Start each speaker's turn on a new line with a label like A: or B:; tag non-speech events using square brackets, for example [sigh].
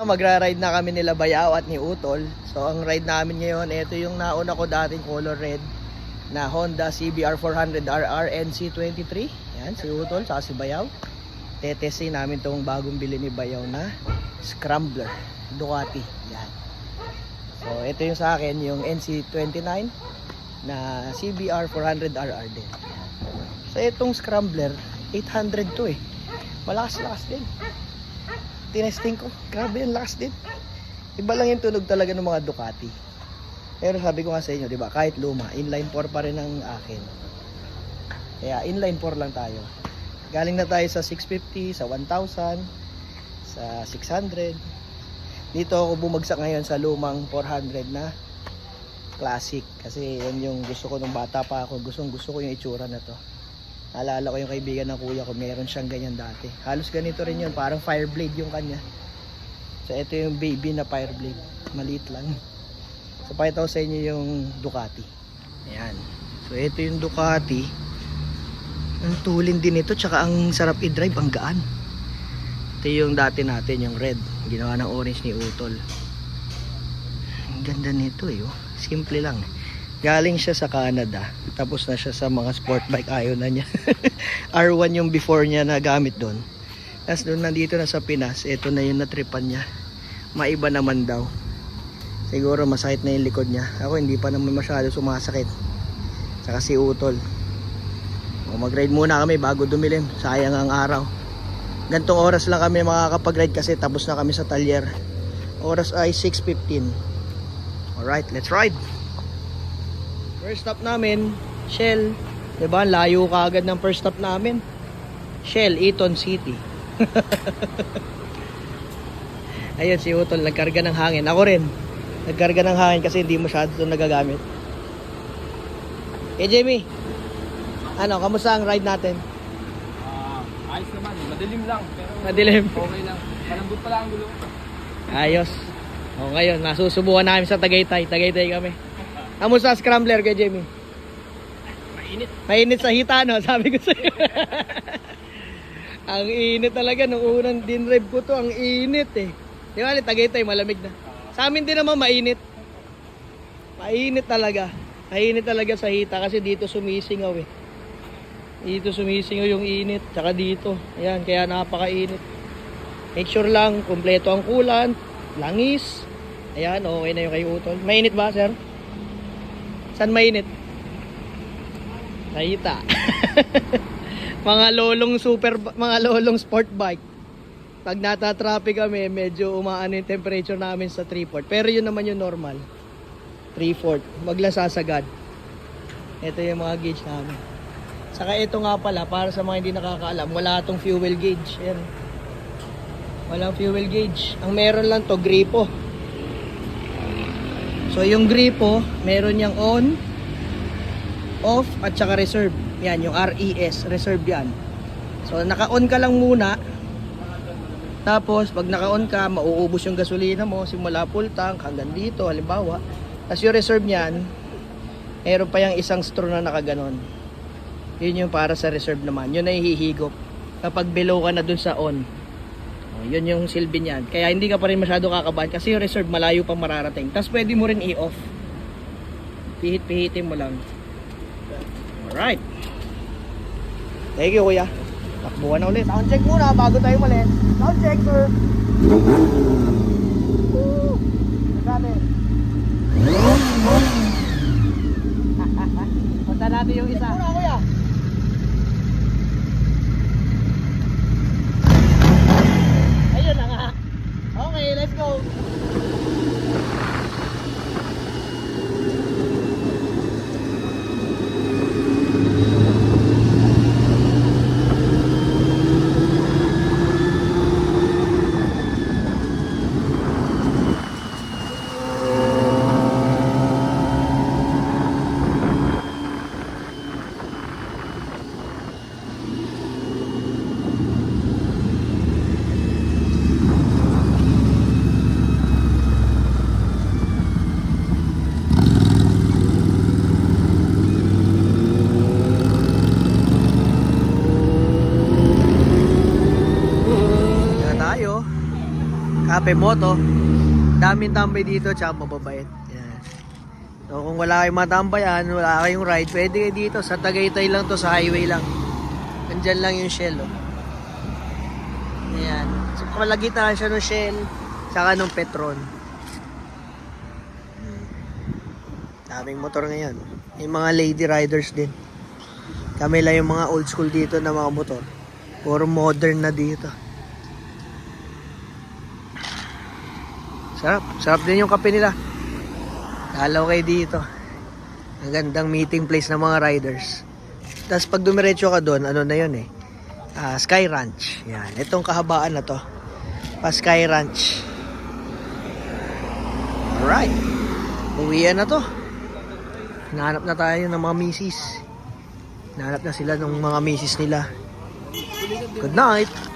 A: Magra-ride na kami nila Bayaw at ni Utol. So ang ride namin ngayon, ito yung nauna ko dating color red na Honda CBR 400RR NC23. Yan, si Utol, saka si Bayaw. Tetesting namin tong bagong bili ni Bayaw na Scrambler Ducati. Yan. So ito yung sa akin, yung NC29 na CBR 400RR din. So itong Scrambler, 800 to eh. Malakas-lakas din tinesting ko. Grabe yung lakas din. Iba lang yung tunog talaga ng mga Ducati. Pero sabi ko nga sa inyo, di ba, kahit luma, inline 4 pa rin ang akin. Kaya inline 4 lang tayo. Galing na tayo sa 650, sa 1,000, sa 600. Dito ako bumagsak ngayon sa lumang 400 na classic. Kasi yan yung gusto ko nung bata pa ako. Gustong gusto ko yung itsura na to. Naalala ko yung kaibigan ng kuya ko, meron siyang ganyan dati. Halos ganito rin yun, parang fireblade yung kanya. So ito yung baby na fireblade, maliit lang. So pakita ko sa inyo yung Ducati. Ayan. So ito yung Ducati. Ang tulin din ito, tsaka ang sarap i-drive, ang gaan. Ito yung dati natin, yung red. Ginawa ng orange ni Utol. Ang ganda nito eh, oh. Simple lang. Galing siya sa Canada. Tapos na siya sa mga sport bike. Ayaw na niya. [laughs] R1 yung before niya na gamit doon. Tapos doon nandito na sa Pinas. Ito na yung natripan niya. Maiba naman daw. Siguro masakit na yung likod niya. Ako hindi pa naman masyado sumasakit. Saka si Utol. O, mag-ride muna kami bago dumilim. Sayang ang araw. Gantong oras lang kami makakapag-ride kasi tapos na kami sa talyer. Oras ay 6.15. Alright, let's ride! First stop namin, Shell. 'Di ba? Layo ka agad ng first stop namin. Shell, Eton City. [laughs] Ayun si Utol, nagkarga ng hangin. Ako rin. Nagkarga ng hangin kasi hindi masyado ito nagagamit. Eh, Jamie. Ano, kamusta ang ride natin?
B: Ah, ayos naman, madilim lang. Pero
A: Madilim.
B: okay lang. Malambot pala ang gulo.
A: Ayos. O ngayon, nasusubukan namin sa Tagaytay. Tagaytay kami. Kamusta scrambler kay Jamie?
B: Mainit.
A: Mainit sa hita, no? Sabi ko sa'yo. [laughs] ang init talaga. Nung unang dinrive ko to, ang init eh. Di ba, Tagaytay, malamig na. Sa amin din naman mainit. Mainit talaga. Mainit talaga sa hita kasi dito sumisingaw eh. Dito sumisingaw yung init. Tsaka dito. Ayan, kaya napakainit. Make sure lang, kumpleto ang coolant, langis. Ayan, okay na yung kay Utol. Mainit ba, sir? Saan mainit? Nakita. [laughs] mga lolong super, mga lolong sport bike. Pag nata-traffic kami, medyo umaano yung temperature namin sa 3-4. Pero yun naman yung normal. 3-4. Wag lang sasagad. Ito yung mga gauge namin. Saka ito nga pala, para sa mga hindi nakakaalam, wala tong fuel gauge. Yan. Walang fuel gauge. Ang meron lang to gripo. So yung gripo, meron niyang on, off, at saka reserve. Yan, yung RES, reserve yan. So naka-on ka lang muna. Tapos pag naka-on ka, mauubos yung gasolina mo simula full tank hanggang dito, halimbawa. Tapos yung reserve niyan, meron pa yung isang straw na nakaganon. Yun yung para sa reserve naman. Yun ay hihigop. Kapag below ka na dun sa on. Oh, yun yung silbi niyan. Kaya hindi ka pa rin masyado kakabahan kasi yung reserve malayo pang mararating. Tapos pwede mo rin i-off. Pihit-pihitin mo lang. Alright. Thank you kuya. Takbuhan na ulit. Sound check muna bago tayo ulit. Sound check sir. Woo! Sabi. [laughs] Punta natin yung isa. Let's go. Kape Moto. Daming tambay dito, tsaka mababait. Yan. So kung wala kayong matambayan, wala kayong ride, pwede kayo dito. Sa Tagaytay lang to, sa highway lang. Nandyan lang yung Shell, oh. Ayan. So palagitan siya ng Shell, saka ng Petron. Daming motor ngayon. Yung mga lady riders din. Kami lang yung mga old school dito na mga motor. Puro modern na dito. Sarap. Sarap din yung kape nila. Dalaw kayo dito. Ang gandang meeting place ng mga riders. Tapos pag dumiretso ka doon, ano na yun eh. Ah, Sky Ranch. Yan. Itong kahabaan na to. Pa Sky Ranch. Alright. Uwian na to. Hinahanap na tayo ng mga misis. Hinahanap na sila ng mga misis nila. Good night.